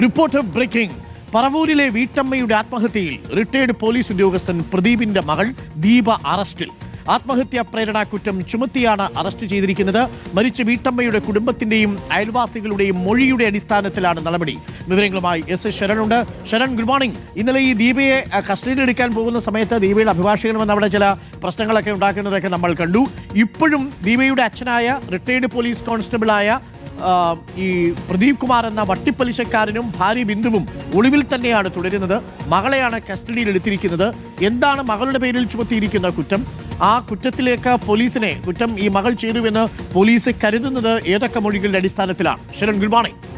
Report breaking. പറവൂരിലെ വീട്ടമ്മയുടെ ആത്മഹത്യയിൽ retired police ഉദ്യോഗസ്ഥൻ പ്രദീപിന്റെ മകൾ ദീപ അറസ്റ്റിൽ. ആത്മഹത്യാ പ്രേരണാ കുറ്റം ചുമത്തിയാണ് അറസ്റ്റ് ചെയ്തിരിക്കുന്നത്. മരിച്ച വീട്ടമ്മയുടെ കുടുംബത്തിന്റെയും അയൽവാസികളുടെയും മൊഴിയുടെ അടിസ്ഥാനത്തിലാണ് നടപടി. വിവരങ്ങളുമായി എസ് ശരണുണ്ട്. ശരൺ ഗുഡ് മോർണിംഗ് ഇന്നലെ ഈ ദീപയെ കസ്റ്റഡിയിൽ എടുക്കാൻ പോകുന്ന സമയത്ത് ദീപയുടെ അഭിഭാഷകൻ വന്ന് അവിടെ ചില പ്രശ്നങ്ങളൊക്കെ ഉണ്ടാക്കുന്നതൊക്കെ നമ്മൾ കണ്ടു. ഇപ്പോഴും ദീപയുടെ അച്ഛനായ റിട്ടയർഡ് പോലീസ് കോൺസ്റ്റബിളായ ഈ പ്രദീപ് കുമാർ എന്ന വട്ടിപ്പലിശക്കാരനും ഭാര്യ ബിന്ദുവും ഒളിവിൽ തന്നെയാണ് തുടരുന്നത്. മകളെയാണ് കസ്റ്റഡിയിൽ എടുത്തിരിക്കുന്നത്. എന്താണ് മകളുടെ പേരിൽ ചുമത്തിയിരിക്കുന്ന കുറ്റം? ആ കുറ്റത്തിലേക്ക് പോലീസിനെ കുറ്റം ഈ മകൾ ചെയ്തുവെന്ന് പോലീസ് കരുതുന്നത് ഏതൊക്കെ മൊഴികളുടെ അടിസ്ഥാനത്തിലാണ്? Sharan good morning.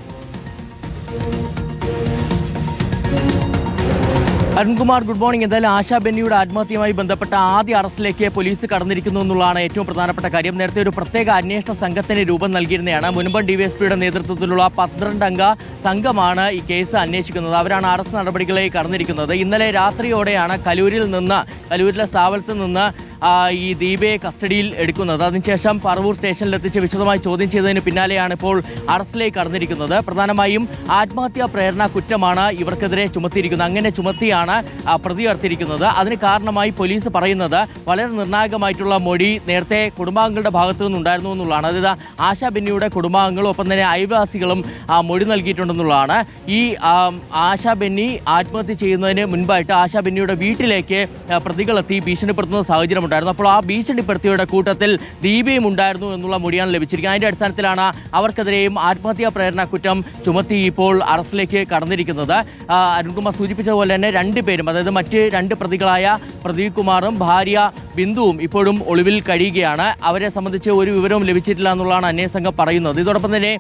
Arunkumar good morning. എന്തായാലും ആശാ ബെന്നിയുടെ ആത്മഹത്യയുമായി ബന്ധപ്പെട്ട ആദ്യ അറസ്റ്റിലേക്ക് പോലീസ് കടന്നിരിക്കുന്നു എന്നുള്ളതാണ് ഏറ്റവും പ്രധാനപ്പെട്ട കാര്യം. നേരത്തെ ഒരു പ്രത്യേക അന്വേഷണ സംഘത്തിന് രൂപം നൽകിയിരുന്നതാണ്. മുൻപൻ ഡിവൈഎസ്പിയുടെ നേതൃത്വത്തിലുള്ള പന്ത്രണ്ടംഗ സംഘമാണ് ഈ കേസ് അന്വേഷിക്കുന്നത്. അവരാണ് അറസ്റ്റ് നടപടികളിലേക്ക് കടന്നിരിക്കുന്നത്. ഇന്നലെ രാത്രിയോടെയാണ് കലൂരിൽ നിന്ന് കലൂരിലെ സ്ഥാപനത്തിൽ നിന്ന് ഈ ദീപയെ കസ്റ്റഡിയിൽ എടുക്കുന്നത്. അതിനുശേഷം പറവൂർ സ്റ്റേഷനിലെത്തിച്ച് വിശദമായി ചോദ്യം ചെയ്തതിന് പിന്നാലെയാണ് ഇപ്പോൾ അറസ്റ്റിലേക്ക് കടന്നിരിക്കുന്നത്. പ്രധാനമായും ആത്മഹത്യാ പ്രേരണ കുറ്റമാണ് ഇവർക്കെതിരെ ചുമത്തിയിരിക്കുന്നത്. അങ്ങനെ ചുമത്തിയാണ് ആ, പ്രതി ഉയർത്തിയിരിക്കുന്നത്. അതിന് കാരണമായി പോലീസ് പറയുന്നത് വളരെ നിർണായകമായിട്ടുള്ള മൊഴി നേരത്തെ കുടുംബാംഗങ്ങളുടെ ഭാഗത്തു നിന്നുണ്ടായിരുന്നു എന്നുള്ളതാണ്. അതായത് ആശാ ബെന്നിയുടെ കുടുംബാംഗങ്ങളും ഒപ്പം തന്നെ അയൽവാസികളും മൊഴി നൽകിയിട്ടുണ്ടെന്നുള്ളതാണ്. ഈ ആശാ ബെന്നി ആത്മഹത്യ ചെയ്യുന്നതിന് മുൻപായിട്ട് ആശാ ബെന്നിയുടെ വീട്ടിലേക്ക് പ്രതികളെത്തി ഭീഷണിപ്പെടുത്തുന്ന സാഹചര്യമുണ്ടായിരുന്നു. അപ്പോൾ ആ ഭീഷണിപ്പെടുത്തിയവരുടെ കൂട്ടത്തിൽ ദീപയും ഉണ്ടായിരുന്നു എന്നുള്ള മൊഴിയാണ് ലഭിച്ചിരിക്കുന്നത്. അതിന്റെ അടിസ്ഥാനത്തിലാണ് അവർക്കെതിരെയും ആത്മഹത്യാ പ്രേരണ കുറ്റം ചുമത്തി ഇപ്പോൾ അറസ്റ്റിലേക്ക് കടന്നിരിക്കുന്നത്. അരുൺകുമാർ സൂചിപ്പിച്ചതുപോലെ തന്നെ രണ്ട് പേരും അതായത് മറ്റ് രണ്ട് പ്രതികളായ പ്രദീപ് കുമാറും ഭാര്യ ബിന്ദുവും ഇപ്പോഴും ഒളിവിൽ കഴിയുകയാണ്. അവരെ സംബന്ധിച്ച് ഒരു വിവരവും ലഭിച്ചിട്ടില്ല എന്നുള്ളതാണ് അന്വേഷണ സംഘം പറയുന്നത്. ഇതോടൊപ്പം തന്നെ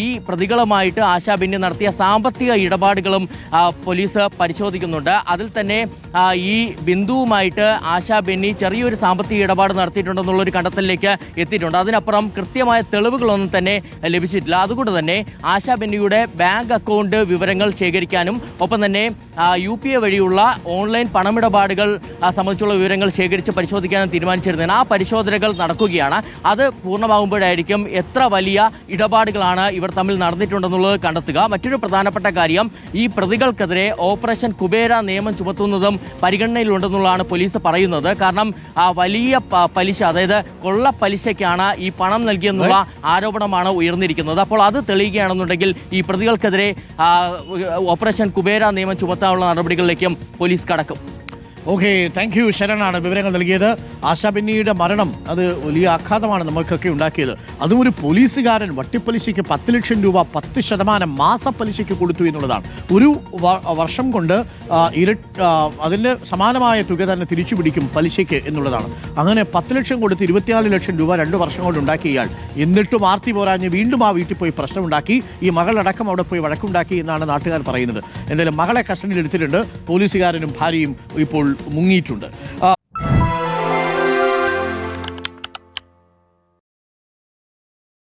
ഈ പ്രതികളുമായിട്ട് ആശാ ബിന്നി നടത്തിയ സാമ്പത്തിക ഇടപാടുകളും പോലീസ് പരിശോധിക്കുന്നുണ്ട്. അതിൽ തന്നെ ഈ ഈ ബിന്ദുവുമായിട്ട് ആശാ ബെന്നി ചെറിയൊരു സാമ്പത്തിക ഇടപാട് നടത്തിയിട്ടുണ്ടെന്നുള്ളൊരു കണ്ടെത്തലിലേക്ക് എത്തിയിട്ടുണ്ട്. അതിനപ്പുറം കൃത്യമായ തെളിവുകളൊന്നും തന്നെ ലഭിച്ചിട്ടില്ല. അതുകൊണ്ട് തന്നെ ആശാ ബെന്നിയുടെ ബാങ്ക് അക്കൗണ്ട് വിവരങ്ങൾ ശേഖരിക്കാനും ഒപ്പം തന്നെ യു പി എ വഴിയുള്ള ഓൺലൈൻ പണമിടപാടുകൾ സംബന്ധിച്ചുള്ള വിവരങ്ങൾ ശേഖരിച്ച് പരിശോധിക്കാനും തീരുമാനിച്ചിരുന്നതിന് ആ പരിശോധനകൾ നടക്കുകയാണ്. അത് പൂർണമാകുമ്പോഴായിരിക്കും എത്ര വലിയ ഇടപാടുകളാണ് ഇവർ തമ്മിൽ നടന്നിട്ടുണ്ടെന്നുള്ളത് കണ്ടെത്തുക. മറ്റൊരു പ്രധാനപ്പെട്ട കാര്യം ഈ പ്രതികൾക്കെതിരെ ഓപ്പറേഷൻ കുബേര നിയമം ചുമത്തുന്നതും പരിഗണനയിലുണ്ടെന്നുള്ളതാണ് പോലീസ് പറയുന്നത്. കാരണം ആ വലിയ പലിശ അതായത് കൊള്ള പലിശയ്ക്കാണ് ഈ പണം നൽകിയെന്നുള്ള ആരോപണമാണ് ഉയർന്നിരിക്കുന്നത്. അപ്പോൾ അത് തെളിയുകയാണെന്നുണ്ടെങ്കിൽ ഈ പ്രതികൾക്കെതിരെ ഓപ്പറേഷൻ കുബേര നിയമം ചുമത്താനുള്ള നടപടികളിലേക്കും പോലീസ് കടക്കും. ഓക്കെ താങ്ക് യു ശരണാണ് വിവരങ്ങൾ നൽകിയത്. ആശാ പിന്നിയുടെ മരണം. അത് വലിയ ആഘാതമാണ് നമുക്കൊക്കെ ഉണ്ടാക്കിയത്. അതും ഒരു പോലീസുകാരൻ വട്ടിപ്പലിശയ്ക്ക് പത്ത് ലക്ഷം രൂപ പത്ത് ശതമാനം മാസപ്പലിശയ്ക്ക് കൊടുത്തു എന്നുള്ളതാണ്. ഒരു വർഷം കൊണ്ട് ഇര അതിന്റെ സമാനമായ തുക തന്നെ തിരിച്ചു പിടിക്കും പലിശയ്ക്ക് എന്നുള്ളതാണ്. അങ്ങനെ പത്ത് ലക്ഷം കൊടുത്ത് ഇരുപത്തിനാല് ലക്ഷം രൂപ രണ്ട് വർഷം കൊണ്ട് ഉണ്ടാക്കിയ ഇയാൾ. എന്നിട്ടും ആർത്തി പോരാഞ്ഞ് വീണ്ടും ആ വീട്ടിൽ പോയി പ്രശ്നമുണ്ടാക്കി. ഈ മകളടക്കം അവിടെ പോയി വഴക്കുണ്ടാക്കി എന്നാണ് നാട്ടുകാർ പറയുന്നത്. എന്തായാലും മകളെ കസ്റ്റഡിയിൽ എടുത്തിട്ടുണ്ട്. പോലീസുകാരനും ഭാര്യയും ഇപ്പോൾ മുങ്ങിയിട്ടുണ്ട്.